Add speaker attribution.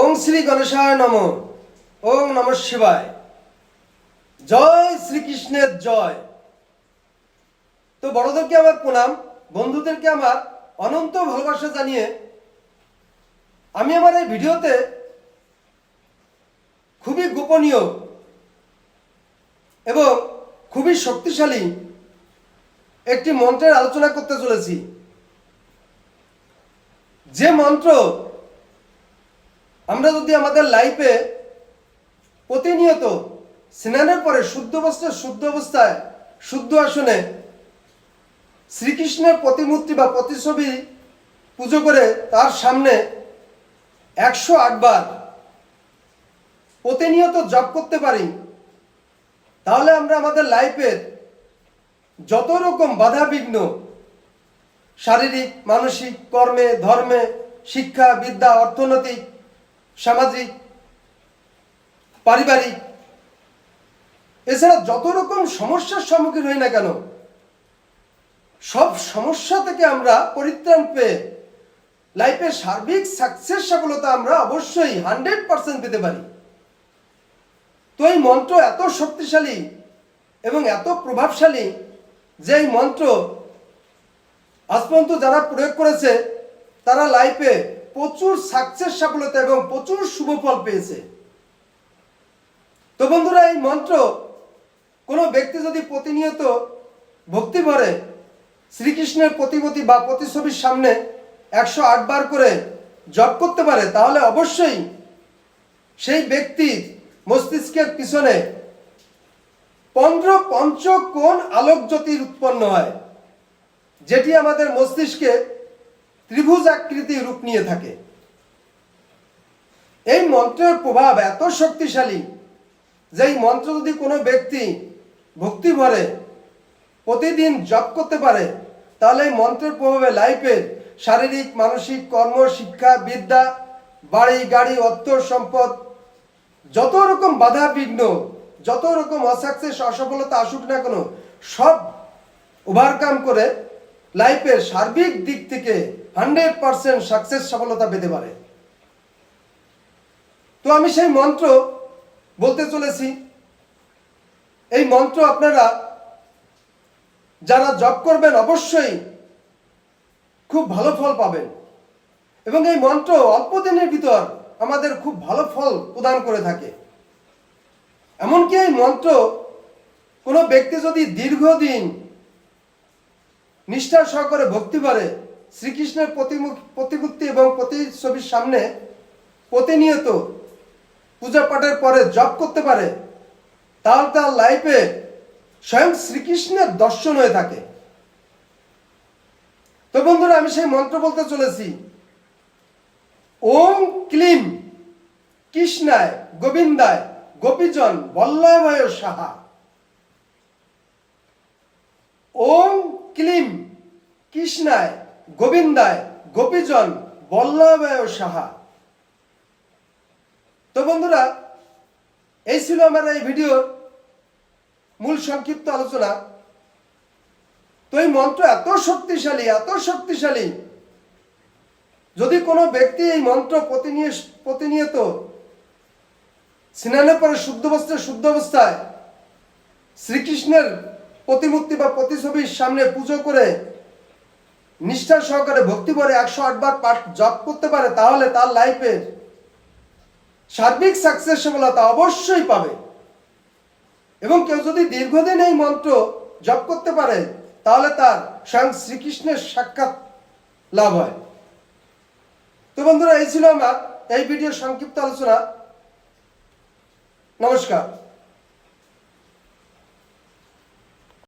Speaker 1: ওং শ্রী গণেশায় নম। ওং নম শিবায়। জয় শ্রীকৃষ্ণের জয়। তো বড়দেরকে আমার প্রণাম, বন্ধুদেরকে আমার অনন্ত ভালোবাসা জানিয়ে আমি আমার এই ভিডিওতে খুবই গোপনীয় এবং খুবই শক্তিশালী একটি মন্ত্রের আলোচনা করতে চলেছি। যে মন্ত্র আমরা যদি আমাদের লাইফে প্রতিনিয়ত স্নানের পরে শুদ্ধ অবস্থায় শুদ্ধ অবস্থায়, শুদ্ধ আসনে শ্রীকৃষ্ণের প্রতিমূর্তি বা প্রতিছবি পুজো করে তার সামনে একশো আটবার প্রতিনিয়ত জপ করতে পারি, তাহলে আমরা আমাদের লাইফের যত রকম বাধা বিঘ্ন শারীরিক, মানসিক, কর্মে, ধর্মে, শিক্ষা, বিদ্যা, অর্থনৈতিক সামাজিক, পারিবারিক, এছাড়া যত রকম সমস্যার সম্মুখীন হই না কেন, সব সমস্যা থেকে আমরা পরিত্রাণ পেয়ে লাইফে সার্বিক সাকসেস সফলতা আমরা অবশ্যই হান্ড্রেড পার্সেন্ট পেতে পারি। তো এই মন্ত্র এত শক্তিশালী এবং এত প্রভাবশালী যে এই মন্ত্র আজ পর্যন্ত যারা প্রয়োগ করেছে, তারা লাইফে প্রচুর সাকসেস সফলতা এবং প্রচুর শুভ ফল পেয়েছে। তো বন্ধুরা, এই মন্ত্র কোনো ব্যক্তি যদি প্রতিনিয়ত ভক্তি ভরে শ্রীকৃষ্ণের প্রতিমূর্তি বা প্রতিছবির সামনে একশো আট বার করে জপ করতে পারে, তাহলে অবশ্যই সেই ব্যক্তির মস্তিষ্কের পিছনে পনেরো পঞ্চকোণ আলোক জ্যোতির উৎপন্ন হয়, যেটি আমাদের মস্তিষ্কে ত্রিভুজ আকৃতি রূপ নিয়ে থাকে। এই মন্ত্রের প্রভাব এত শক্তিশালী যে এই মন্ত্র যদি কোনো ব্যক্তি ভক্তি ভরে প্রতিদিন জপ করতে পারে, তাহলে এই মন্ত্রের প্রভাবে লাইফের শারীরিক, মানসিক, কর্ম, শিক্ষা, বিদ্যা, বাড়ি, গাড়ি, অর্থ, সম্পদ যত রকম বাধা বিঘ্ন, যত রকম অসাকসেস, অসফলতা আসুক না কেন, সব ওভারকাম করে লাইফের সার্বিক দিক থেকে হান্ড্রেড পার্সেন্ট সাকসেস, সফলতা পেতে পারে। তো আমি সেই মন্ত্র বলতে চলেছি। এই মন্ত্র আপনারা যারা জব করবেন অবশ্যই খুব ভালো ফল পাবেন। এবং এই মন্ত্র অল্প দিনের ভিতর আমাদের খুব ভালো ফল প্রদান করে থাকে। এমনকি এই মন্ত্র কোনো ব্যক্তি যদি দীর্ঘদিন নিষ্ঠার সহকারে ভক্তি করে শ্রীকৃষ্ণের প্রতিমুখ প্রতিমূর্তি এবং প্রতিছবির সামনে প্রতিনিয়ত পূজা পাঠের পরে জপ করতে পারে তাহলে তার লাইফে স্বয়ং শ্রীকৃষ্ণের দর্শন হয়ে থাকে। তো বন্ধুরা, আমি সেই মন্ত্র বলতে চলেছি। ওম ক্লিম কৃষ্ণায় গোবিন্দায় গোপীজন বল্লভয় সাহা। ওম ক্লিম, কৃষ্ণায়, গোবিন্দায়, গোপীজন, বল্লভয় সাহা। তো বন্ধুরা, এই ছিল আমার এই ভিডিওর মূল সংক্ষিপ্ত আলোচনা। তো এই মন্ত্র এত শক্তিশালী এত শক্তিশালী, যদি কোনো ব্যক্তি এই মন্ত্র প্রতিনিয়ত প্রতিনিয়ত স্নানের পরে শুদ্ধ অবস্থায় শুদ্ধ অবস্থায় শ্রীকৃষ্ণের প্রতিমূর্তি বা প্রতিছবির সামনে পুজো করে নিষ্ঠার সহকারে ভক্তি করে একশো আটবার পাঠ জপ করতে পারে, তাহলে তার লাইফের সার্বিক সাকসেস সফলতা অবশ্যই পাবে। এবং কেউ যদি দীর্ঘদিন এই মন্ত্র জপ করতে পারে, তাহলে তার স্বয়ং শ্রীকৃষ্ণের সাক্ষাৎ লাভ হয়। তো বন্ধুরা, এই ছিল আমার, এই ভিডিওর সংক্ষিপ্ত আলোচনা। নমস্কার।